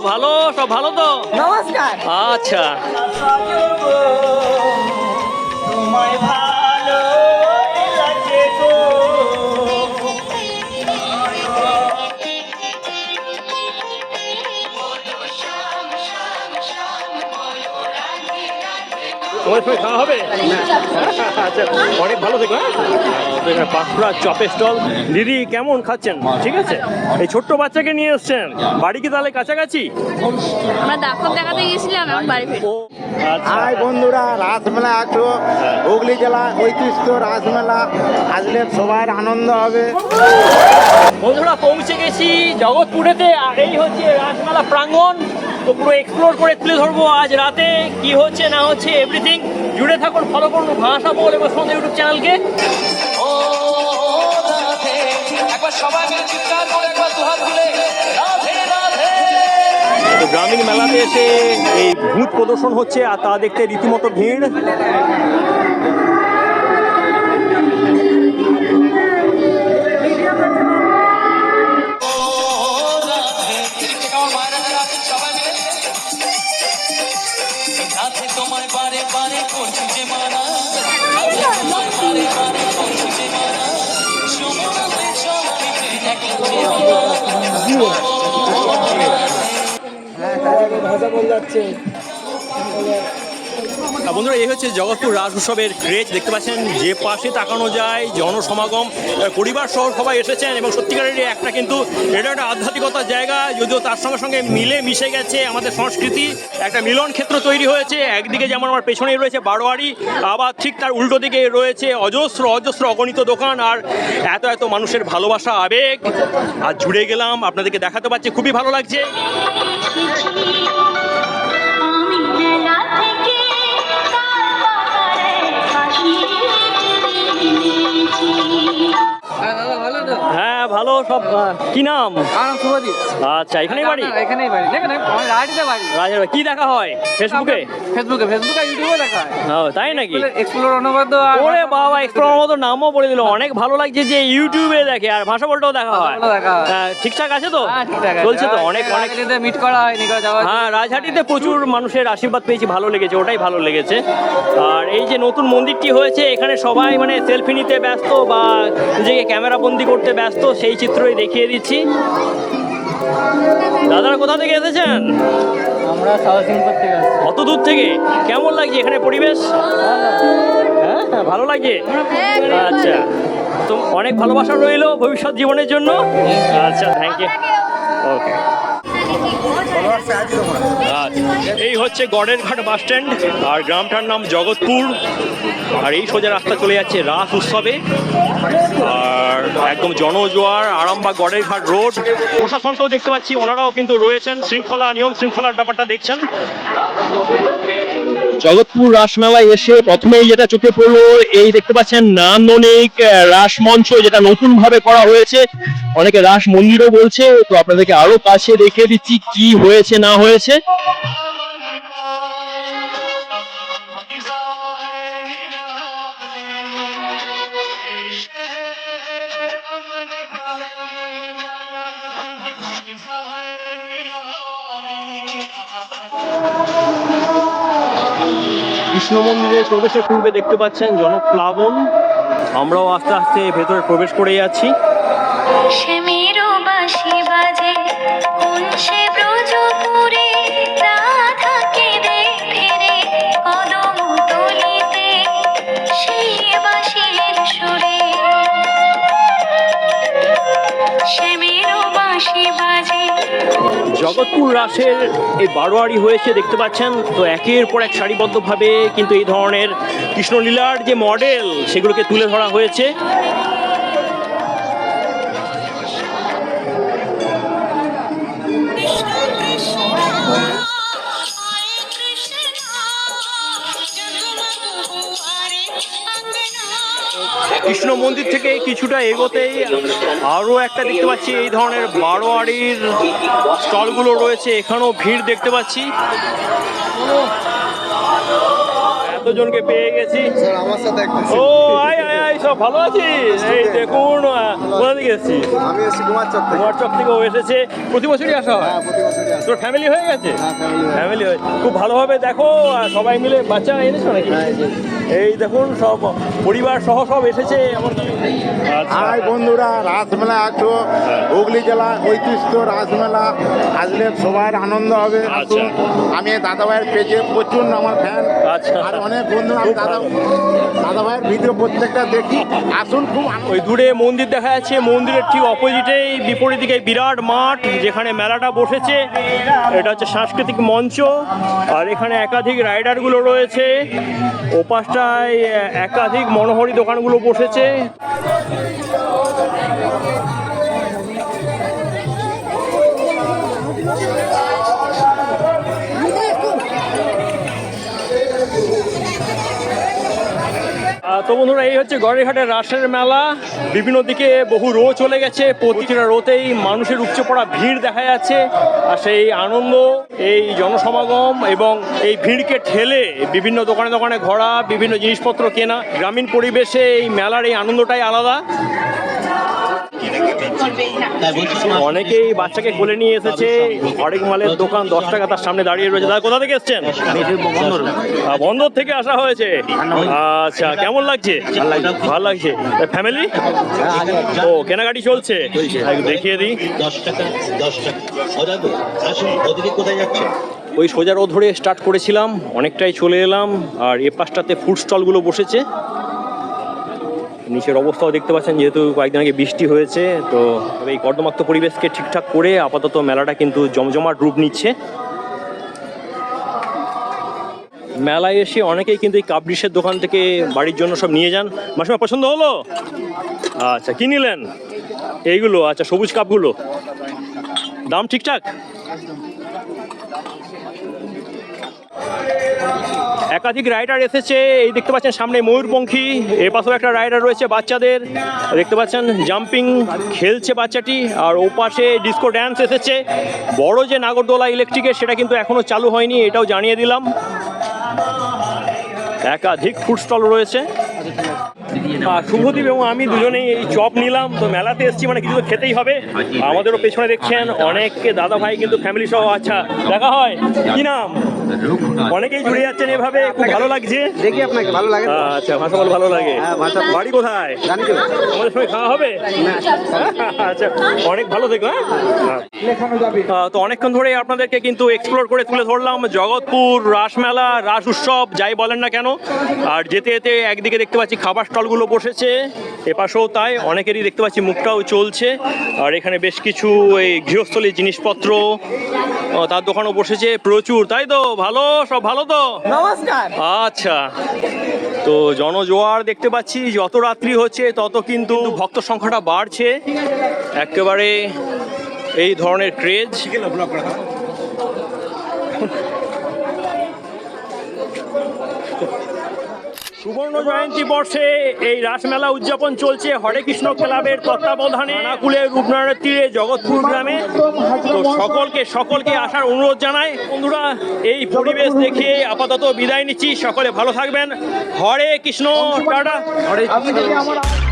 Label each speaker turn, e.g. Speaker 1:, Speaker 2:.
Speaker 1: ভালো সব ভালো তো?
Speaker 2: নমস্কার।
Speaker 1: আচ্ছা।
Speaker 3: তোমায়
Speaker 1: তোমার সঙ্গে খাওয়া হবে? আচ্ছা অনেক ভালো থেকো হ্যাঁ? পাঁচপুরা চপের স্টল। দিদি কেমন খাচ্ছেন? ঠিক আছে? এই ছোট্ট বাচ্চাকে নিয়ে এসছেন। বাড়ি কি তাহলে কাছাকাছি?
Speaker 4: আমরা ডাক্তার দেখাতে গেছিলাম এখন বাড়ি
Speaker 1: ও আচ্ছা।
Speaker 5: হাই বন্ধুরা রাসমেলা একটু। হুগলি জেলা ঐতিহ্য রাসমেলা। আসলে সবার আনন্দ হবে।
Speaker 1: বন্ধুরা পৌঁছে গেছি জগৎপুরেতে আর এই হচ্ছে রাসমেলা প্রাঙ্গণ। তো পুরো এক্সপ্লোর করে তুলে ধরবো আজ রাতে, কি হচ্ছে, না হচ্ছে এভরিথিং জুড়ে থাকুন ফলো করুন ভাষা বল এবং সন্ধ্যা ইউটিউব চ্যানেলকে। তো গ্রামীণ মেলাতে এসে এই ভূত প্রদর্শন হচ্ছে আর তা দেখতে রীতিমতো ভিড়। আর বন্ধুরা, এই হচ্ছে জগৎপুর রাজ উৎসবের ক্রেজ। দেখতে পাচ্ছেন, যে পাশে তাকানো যায় জনসমাগম পরিবার সহ সবাই এসেছেন এবং সত্যিকারের একটা কিন্তু এটা একটা আধ্যাত্মিকতার জায়গা, যদিও তার সঙ্গে সঙ্গে মিলে মিশে গেছে আমাদের সংস্কৃতি। একটা মিলন ক্ষেত্র তৈরি হয়েছে, একদিকে যেমন আমার পেছনেই রয়েছে বারোয়ারি, আবার ঠিক তার উল্টো দিকে রয়েছে অজস্র অজস্র অগণিত দোকান, আর এত এত মানুষের ভালোবাসা, আবেগ। আর জুড়ে গেলাম, আপনাদেরকে দেখাতে পাচ্ছি খুবই ভালো লাগছে।
Speaker 2: ভালো
Speaker 1: সব কি নাম? আচ্ছা এখানেই বাড়ি?
Speaker 2: এখানেই বাড়ি। দেখেন আমার বাড়ি
Speaker 1: কি দেখা হয়? ফেসবুকে
Speaker 2: ফেসবুকে ফেসবুকে ইউটিউবে দেখা হয়।
Speaker 1: তাই নাকি?
Speaker 2: এক্সপ্লোর অনুবাদ
Speaker 1: ওরে বাবা এক্সপ্লোর মতো নামও বলে দিল। অনেক ভালো লাগছে যে ইউটিউবে দেখে আর ভাষা বলটাও দেখা হয়।
Speaker 2: হয়।
Speaker 1: ঠিকঠাক আছে তো?
Speaker 2: হ্যাঁ।
Speaker 1: চলছে তো অনেক অনেক
Speaker 2: মিট করা
Speaker 1: হ্যাঁ রাজহাটিতে প্রচুর মানুষের আশীর্বাদ পেয়েছি ভালো লেগেছে ওটাই ভালো লেগেছে। আর এই যে নতুন মন্দিরটি হয়েছে এখানে সবাই মানে সেলফি নিতে ব্যস্ত বা নিজেকে ক্যামেরা বন্দি করতে ব্যস্ত সেই চিত্রই দেখিয়ে দিচ্ছি। দাদারা কোথা থেকে এসেছেন?
Speaker 2: আমরা থেকে
Speaker 1: অত দূর থেকে? কেমন লাগছে এখানে পরিবেশ? হ্যাঁ হ্যাঁ, ভালো লাগছে আচ্ছা। তো অনেক ভালোবাসা রইল ভবিষ্যৎ জীবনের জন্য। আচ্ছা থ্যাংক ইউ ওকে এই হচ্ছে গড়ের ঘাট বাস স্ট্যান্ড, আর গ্রামটার নাম জগৎপুর। আর এই সোজা রাস্তা চলে যাচ্ছে রাস উৎসবে। আর একদম জনজোয়ার, আরামবাগ গড়ের ঘাট রোড। প্রশাসনকেও দেখতে পাচ্ছি, ওনারাও কিন্তু রয়েছেন। শৃঙ্খলা, নিয়ম শৃঙ্খলার ব্যাপারটা দেখছেন। জগৎপুর রাসমেলায় এসে প্রথমেই যেটা চোখে পড়ল এই দেখতে পাচ্ছেন নান্দনিক আহ, রাস মঞ্চ যেটা নতুন ভাবে করা হয়েছে। অনেকে রাস মন্দিরও বলছে তো আপনাদেরকে আরও কাছে দেখিয়ে দিচ্ছি কি হয়েছে না হয়েছে। কৃষ্ণ মন্দিরে প্রবেশের পূর্বে দেখতে পাচ্ছেন জনপ্লাবন আমরাও আস্তে আস্তে ভেতরে প্রবেশ করে যাচ্ছি।
Speaker 6: বাজে, কোন সে
Speaker 1: জগৎপুর রাসের এই বারোয়ারি হয়েছে, দেখতে পাচ্ছেন? তো একের পর এক সারিবদ্ধভাবে কিন্তু এই ধরনের কৃষ্ণলীলার যে মডেল সেগুলোকে তুলে ধরা হয়েছে। কৃষ্ণ মন্দির থেকে কিছুটা এগোতেই আরও একটা দেখতে পাচ্ছি এই ধরনের বারোয়ারির স্টলগুলো রয়েছে এখানেও ভিড় দেখতে পাচ্ছি। এতজনকে পেয়ে গেছি।
Speaker 5: আমার সাথে
Speaker 1: ও আয় আয় আয় সব ভালো আছিস? এই দেখুন কোথা থেকে এসেছিস?
Speaker 5: আমি এসেছি থেকে।
Speaker 1: থেকেও এসেছে। প্রতি বছরই আসা হয়?
Speaker 5: আসি।
Speaker 1: তোর ফ্যামিলি হয়ে গেছে?
Speaker 2: হ্যাঁ, হয়ে
Speaker 1: ফ্যামিলি হয়ে খুব ভালোভাবে দেখো সবাই মিলে বাচ্চা এনেছো নাকি? এই দেখুন সব পরিবার সহ সব এসেছে এমনকি আচ্ছা।
Speaker 5: হাই বন্ধুরা রাসমেলা একশো হুগলি জেলা ঐতিহ্য রাসমেলা আসলে সবার আনন্দ হবে।
Speaker 1: আচ্ছা।
Speaker 5: আমি দাদা ভাইয়ের পেজে প্রচুর আমার ফ্যান
Speaker 1: আচ্ছা।
Speaker 5: আর অনেক বন্ধু আমি দাদা
Speaker 1: ভালো।
Speaker 5: দাদা ভাইয়ের ভিডিও প্রত্যেকটা দেখি। আসুন খুব
Speaker 1: ওই দূরে মন্দির দেখা যাচ্ছে মন্দিরের ঠিক অপোজিটেই বিপরীত দিকে বিরাট মাঠ যেখানে মেলাটা বসেছে। এটা হচ্ছে সাংস্কৃতিক মঞ্চ আর এখানে একাধিক রাইডারগুলো রয়েছে। ওপাশটায় একাধিক মনোহরি দোকানগুলো বসেছে। তো বন্ধুরা, এই হচ্ছে গড়েরহাটের রাসের মেলা। বিভিন্ন দিকে বহু রো চলে গেছে। প্রতিটা রোতেই মানুষের উপচে পড়া ভিড় দেখা যাচ্ছে। আর সেই আনন্দ, এই জনসমাগম এবং এই ভিড়কে ঠেলে বিভিন্ন দোকানে দোকানে ঘোরা, বিভিন্ন জিনিসপত্র কেনা, গ্রামীণ পরিবেশে এই মেলার এই আনন্দটাই আলাদা। অনেকেই বাচ্চাকে কোলে নিয়ে এসেছে। হরেক মালের দোকান দশ টাকা তার সামনে দাঁড়িয়ে রয়েছে। দাদা কোথা থেকে এসছেন? বন্দর থেকে আসা হয়েছে। আচ্ছা কেমন লাগছে? ভালো লাগছে। ফ্যামিলি ও কেনাকাটি চলছে। দেখিয়ে দিই।
Speaker 7: দশ টাকা দশ টাকা। ও কোথায় যাচ্ছে
Speaker 1: ওই সোজা রোড ধরে স্টার্ট করেছিলাম। অনেকটাই চলে এলাম। আর এ পাশটাতে ফুড স্টলগুলো বসেছে। নিচের অবস্থাও দেখতে পাচ্ছেন, যেহেতু কয়েকদিন আগে বৃষ্টি হয়েছে, তো এই কর্দমাক্ত পরিবেশকে ঠিকঠাক করে আপাতত মেলাটা কিন্তু জমজমাট রূপ নিচ্ছে। মেলায় এসে অনেকেই কিন্তু এই কাপ ডিশের দোকান থেকে বাড়ির জন্য সব নিয়ে যান। মাসিমা, পছন্দ হলো? আচ্ছা কি নিলেন? এইগুলো আচ্ছা সবুজ কাপগুলো। দাম ঠিকঠাক? একাধিক রাইডার এসেছে, এই দেখতে পাচ্ছেন সামনে ময়ূরপঙ্খী এ পাশেও একটা রাইডার রয়েছে বাচ্চাদের, দেখতে পাচ্ছেন জাম্পিং খেলছে বাচ্চাটি, আর ও পাশে ডিস্কো ড্যান্স এসেছে, বড় যে নাগরদোলা ইলেকট্রিকের সেটা কিন্তু এখনও চালু হয়নি, এটাও জানিয়ে দিলাম। একাধিক ফুড স্টল রয়েছে। শুভদীপ এবং আমি দুজনেই এই চপ নিলাম, তো মেলাতে এসেছি মানে কিছু তো খেতেই হবে। আমাদেরও পেছনে দেখছেন অনেক দাদা ভাই কিন্তু ফ্যামিলি সহ আচ্ছা দেখা হয়। কি নাম? অনেকেই জুড়ে যাচ্ছেন এভাবে খুব ভালো লাগছে।
Speaker 2: দেখি আপনাকে ভালো লাগে
Speaker 1: আচ্ছা ভাষা বল ভালো লাগে।
Speaker 2: হ্যাঁ, ভাষা-
Speaker 1: বাড়ি কোথায়?
Speaker 2: জানি তো।
Speaker 1: আমাদের সঙ্গে খাওয়া হবে? আচ্ছা অনেক ভালো দেখো হ্যাঁ? তো অনেকক্ষণ ধরে আপনাদেরকে কিন্তু এক্সপ্লোর করে তুলে ধরলাম। জগৎপুর রাসমেলা রাস উৎসব যাই বলেন না কেন। আর যেতে যেতে একদিকে দেখতে পাচ্ছি খাবার স্টলগুলো বসেছে। এপাশেও তাই অনেকেরই দেখতে পাচ্ছি মুখটাও চলছে। আর এখানে বেশ কিছু এই গৃহস্থলীর জিনিসপত্র তার দোকানও বসেছে প্রচুর তাই তো? ভালো? সব ভালো তো?
Speaker 2: নমস্কার।
Speaker 1: আচ্ছা। তো জনজোয়ার দেখতে পাচ্ছি যত রাত্রি হচ্ছে তত কিন্তু ভক্ত সংখ্যাটা বাড়ছে। একেবারে এই ধরনের ক্রেজ সুবর্ণ জয়ন্তী বর্ষে এই রাসমেলা উদযাপন চলছে হরে কৃষ্ণ ক্লাবের তত্ত্বাবধানে। নাকুলের রূপনারায়ণের তীরে জগৎপুর গ্রামে। তো সকলকে সকলকে আসার অনুরোধ জানাই। বন্ধুরা, এই পরিবেশ দেখে আপাতত বিদায় নিচ্ছি। সকলে ভালো থাকবেন। হরে কৃষ্ণ, টাটা।
Speaker 2: হরে কৃষ্ণ।